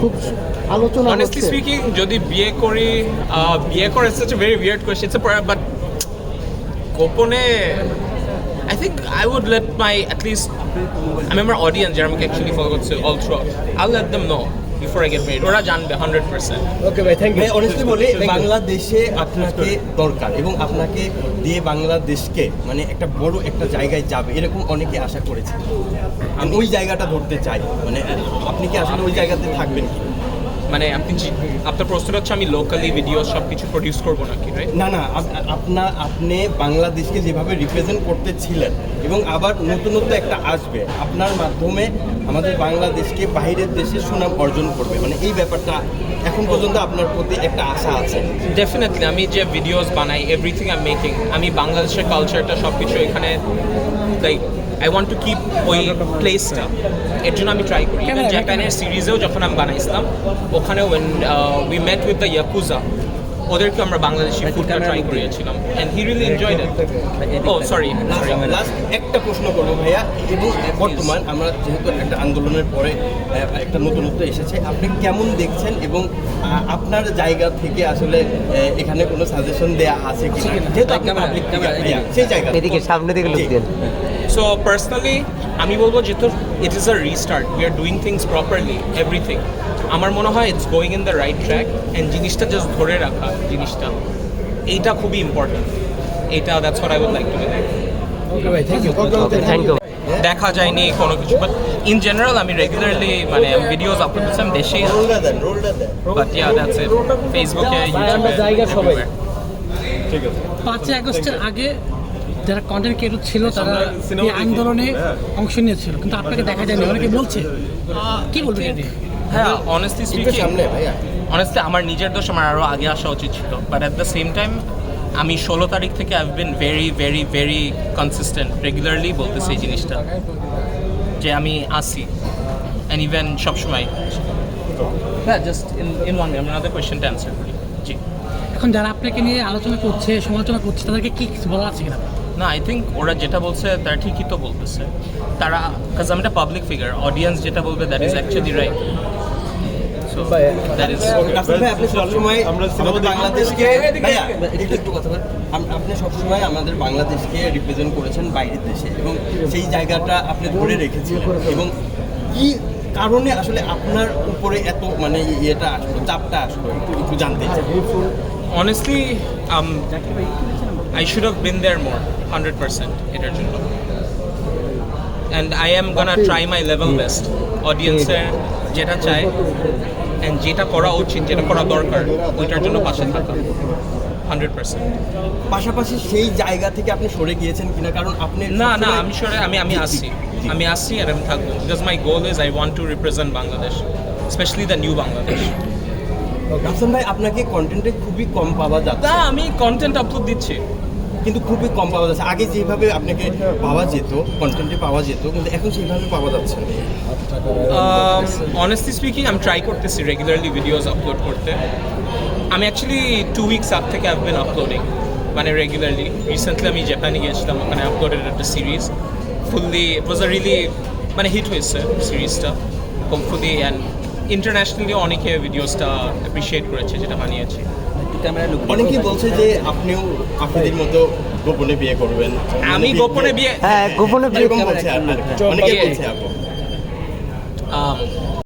খুব আলোচনা honestly speaking যদি বিয়ে করি বিয়ে করে it's very weird question it's but গোপনে I think I would let my at least আমি আমার অডিয়েন্স যারা আমাকে অ্যাকচুয়ালি ফলো করছে all through I let them know before I get married ওরা জানবে হান্ড্রেড পার্সেন্ট ওকে ভাই থ্যাংক ইউ অনেস্টলি বলি বাংলাদেশে আপনাকে দরকার এবং আপনাকে দিয়ে বাংলাদেশকে মানে একটা বড় একটা জায়গায় যাবে এরকম অনেকে আশা করেছে। আমি ওই জায়গাটা ধরতে চাই। মানে আপনি কি আসলে ওই জায়গাতে থাকবেন কি? মানে আপনি আপনার প্রশ্নটা হচ্ছে আমি লোকালি ভিডিও সব কিছু প্রডিউস করব নাকি রাইট না না আপ- আপনার আপনি বাংলাদেশকে যেভাবে রিপ্রেজেন্ট করতেছিলেন এবং আবার নতুনত্ব একটা আসবে আপনার মাধ্যমে আমাদের বাংলাদেশকে বাইরের দেশে সুনাম অর্জন করবে। মানে এই ব্যাপারটা এখন পর্যন্ত আপনার প্রতি একটা আশা আছে। ডেফিনেটলি আমি যে ভিডিওস বানাই এভরিথিং আই মেকিং আমি বাংলাদেশের কালচারটা সব কিছু এখানে like I want to keep ওই প্লেসটা এর জন্য আমি ট্রাই করি। জাপানের সিরিজেও যখন আমি বানাইছিলাম ওখানে when we met with the Yakuza ওদেরকে আমরা বাংলাদেশি ফুডটা ট্রাই করিয়েছিলাম। And he really enjoyed it oh sorry last একটা প্রশ্ন করব ভাইয়া। এবং বর্তমান আমরা যেহেতু একটা আন্দোলনের পরে একটা নতুনত্ব এসেছে আপনি কেমন দেখছেন এবং আপনার জায়গা থেকে আসলে এখানে কোনো সাজেশন দেয়া আছে কি যেহেতু আপনি পাবলিক সেই জায়গা। এদিকে সামনে দিকে লোক দেন সো পার্সোনালি আমি বলব যেহেতু it is a restart we are doing things properly everything আমার মনে হয় it's going in the right track and জিনিসটা জাস্ট ধরে রাখা জিনিসটা এইটা খুবই ইম্পর্টেন্ট এইটা that's what I would like to okay ভাই থ্যাংক ইউ থ্যাংক ইউ দেখা যায়নি কোনো কিছু বাট ইন জেনারেল আমি রেগুলারলি মানে ভিডিওস আপলোড করছিলাম দেশে রোলটা দেন রোলটা দেন বাট ইয়া দ্যাটস ইট ফেসবুকে সবাই। ঠিক আছে। পাঁচই আগস্টের আগে যারা কন্টেন্ট ক্রিয়েটর ছিল তারা এই আন্দোলনে অংশ নিয়েছিল। কিন্তু আপনাকে দেখা যায়নি অনেকে বলছে। কি বলবেন এটা হ্যাঁ অনেস্টলি স্পিকিং সামনে ভাইয়া। অনেস্টলি আমার নিজের দোষ আমার আরও আগে আসা উচিত ছিল। But at the same time আমি ষোলো তারিখ থেকে I been very very very consistent regularly বলতেছি এই জিনিসটা। যে আমি আসি। অ্যান্ড ইভেন সবসময়। হ্যাঁ জাস্ট ইন ইন ওয়ান আমি আনাদার কোয়েশ্চেনটা অ্যান্সার করি জি। এখন যারা আপনাকে নিয়ে আলোচনা করছে সমালোচনা করছে তাদেরকে কি বলা আছে কিনা? না আই থিঙ্ক ওরা যেটা বলছে তারা ঠিকই তো বলতেছে। তারা কাজ আমি একটা পাবলিক ফিগার অডিয়েন্স যেটা বলবে দ্যাট ইজ অ্যাকচুয়ালি রাইট আপনি সবসময় আমাদের বাংলাদেশকে রিপ্রেজেন্ট করেছেন বাইরের দেশে এবং সেই জায়গাটা আপনি ধরে রেখেছিলেন এবং কি কারণে আসলে আপনার উপরে এত মানে ইয়েটা আসলো, চাপটা আসলো, একটু একটু জানতে চাই। Honestly um i should have been there more 100% এটার জন্য। And i am gonna try my level best অডিয়েন্সের যেটা চায়, and যেটা করা উচিত, যেটা করা দরকার, ওইটার জন্য পাশে থাকা। হান্ড্রেড পার্সেন্ট পাশাপাশি সেই জায়গা থেকে আপনি সরে গিয়েছেন কিনা? কারণ আপনি না না আমি সরে আমি আমি আসছি আমি আসছি আর আমি থাকব। Because my goal is I want to represent Bangladesh specially the new Bangladesh Russell ভাই আপনাকে কন্টেন্টে খুবই কম পাওয়া যাচ্ছে। তা আমি কন্টেন্ট আপলোড দিচ্ছি। কিন্তু খুবই কম পাওয়া যাচ্ছে। আগে যেভাবে আপনাকে পাওয়া যেত কন্টেন্টে পাওয়া যেত কিন্তু এখন সেইভাবে পাওয়া যাচ্ছে না। অনেস্টলি স্পিকিং আমি ট্রাই করতেছি রেগুলারলি ভিডিওস আপলোড করতে। আমি অ্যাকচুয়ালি টু উইকস আপ থেকে আভ বিন আপলোডিং মানে রেগুলারলি রিসেন্টলি আমি জাপানে গিয়েছিলাম ওখানে আপলোডেড একটা series fully it was a really মানে হিট হয়েছে সিরিজটা হোপফুলি অ্যান্ড ইন্টারন্যাশনালি অনেকে ভিডিওসটা অ্যাপ্রিসিয়েট করেছে যেটা বানিয়েছি। অনেকেই বলছে যে আপনিও আপনাদের মতো গোপনে বিয়ে করবেন আমি গোপনে বিয়ে হ্যাঁ গোপনে বিয়ে বলছে আর- অনেকেই বলছে আপু। Um,